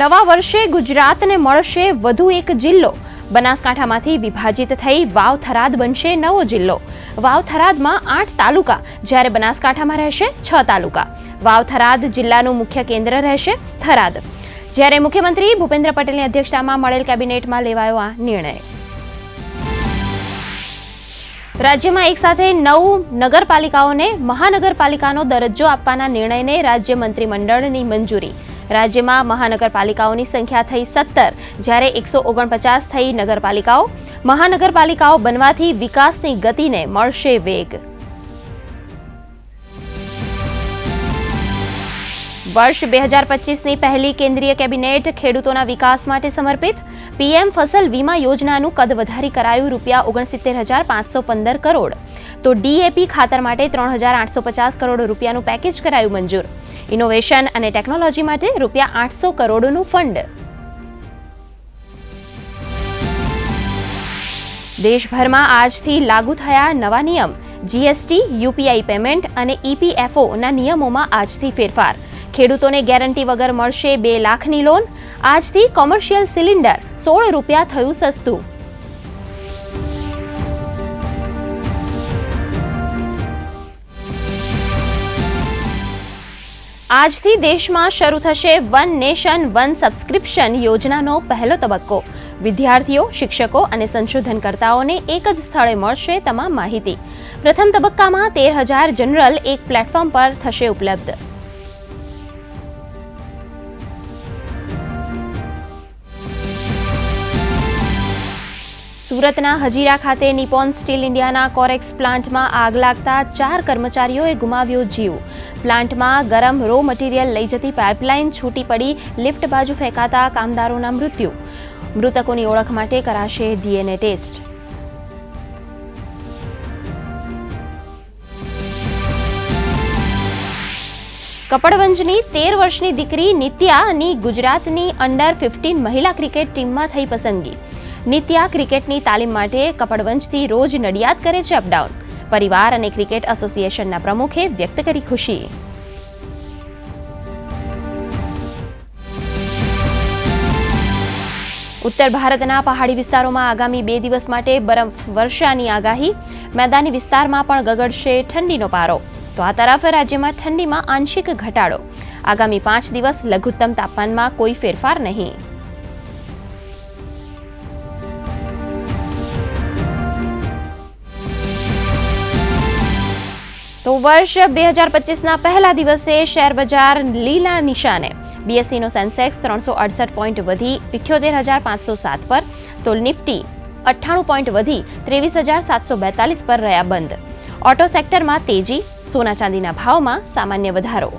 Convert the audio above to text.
નવા વર્ષે ગુજરાતને મળશે વધુ એક જિલ્લો. બનાસકાંઠામાંથી વિભાજિત થઈ વાવ થરાદ બનશે નવો જિલ્લો. વાવ થરાદમાં આઠ તાલુકા, જ્યારે બનાસકાંઠામાં રહેશે છ તાલુકા. વાવ થરાદ જિલ્લાનું મુખ્ય કેન્દ્ર રહેશે થરાદ. જ્યારે મુખ્યમંત્રી ભૂપેન્દ્ર પટેલની અધ્યક્ષતામાં મળેલ કેબિનેટમાં લેવાયો આ નિર્ણય. રાજ્યમાં એકસાથે નવ નગરપાલિકાઓને મહાનગરપાલિકાનો દરજ્જો આપવાના નિર્ણયને રાજ્ય મંત્રીમંડળની મંજૂરી. રાજ્યમાં મહાનગરપાલિકાઓની સંખ્યા થઈ સત્તર, જ્યારે એકસો ઓગણપચાસ થઈ નગરપાલિકાઓ. મહાનગરપાલિકાઓ બનવાથી વિકાસની ગતિને મળશે વેગ. વર્ષ બે હજાર પચીસની પહેલી કેન્દ્રીય કેબિનેટ ખેડૂતોના વિકાસ માટે સમર્પિત. પીએમ ફસલ વીમા યોજનાનું કદ વધારી કરાયું રૂપિયા ઓગણસિત્તેર હજાર પાંચસો પંદર કરોડ. તો ડીએપી ખાતર માટે ત્રણ હજાર આઠસો પચાસ કરોડ રૂપિયાનું પેકેજ કરાયું મંજૂર. ઇનોવેશન અને ટેકનોલોજી માટે રૂપિયા આઠસો કરોડનું ફંડ દેશભરમાં આજથી લાગુ થયા નવા નિયમ. જીએસટી યુપીઆઈ પેમેન્ટ અને ઈપીએફઓના નિયમોમાં આજથી ફેરફાર. ખેડૂતોને ગેરંટી વગર મળશે બે લાખની લોન આજથી કોમર્શિયલ સિલિન્ડર સોળ રૂપિયા થયું સસ્તું. આજથી દેશમાં શરૂ થશે વન નેશન, વન સબસ્ક્રિપ્શન યોજનાનો પહેલો તબક્કો. વિદ્યાર્થીઓ, શિક્ષકો અને સંશોધનકર્તાઓને એક જ સ્થળે મળશે તમામ માહિતી. પ્રથમ તબક્કામાં તેર હજાર જનરલ એક પ્લેટફોર્મ પર થશે ઉપલબ્ધ. સુરતના હજીરા ખાતે નિપોન સ્ટીલ ઇન્ડિયાના કોરેક્સ પ્લાન્ટમાં આગ લાગતા ચાર કર્મચારીઓએ ગુમાવ્યો જીવ. પ્લાન્ટમાં ગરમ રો મટીરિયલ લઈ જતી પાઇપલાઇન છૂટી પડી લિફ્ટ બાજુ ફેંકાતા કામદારોના મૃત્યુ. મૃતકોની ઓળખ માટે કરાશે ડીએનએ ટેસ્ટ. કપડવંજની તેર વર્ષની દીકરી નિત્યાની ગુજરાતની અંડર ફિફ્ટીન મહિલા ક્રિકેટ ટીમમાં થઈ પસંદગી. નિત્યા ક્રિકેટની તાલીમ માટે કપડવંજથી રોજ નડિયાદ કરે છે અપડાઉન. પરિવાર અને ક્રિકેટ એસોસિએશનના પ્રમુખે વ્યક્ત કરી ખુશી. ઉત્તર ભારતના પહાડી વિસ્તારોમાં આગામી બે દિવસ માટે બરફ વર્ષાની આગાહી. મેદાની વિસ્તારમાં પણ ગગડશે ઠંડીનો પારો. તો આ તરફ રાજ્યમાં ઠંડીમાં આંશિક ઘટાડો. આગામી પાંચ દિવસ લઘુત્તમ તાપમાનમાં કોઈ ફેરફાર નહીં. વર્ષ બે હજાર પચીસના પહેલા દિવસે શેર બજાર લીલા નિશાને. બીએસસીનો સેન્સેક્સ ત્રણસો અડસઠ પોઈન્ટ વધી ઇઠ્યોતેર હજાર પાંચસો સાત પર, તો નિફ્ટી અઠ્ઠાણું પોઈન્ટ વધી ત્રેવીસ હજાર સાતસો બેતાલીસ પર રહ્યા બંધ. ઓટો સેક્ટરમાં તેજી, સોના ચાંદીના ભાવમાં સામાન્ય વધારો.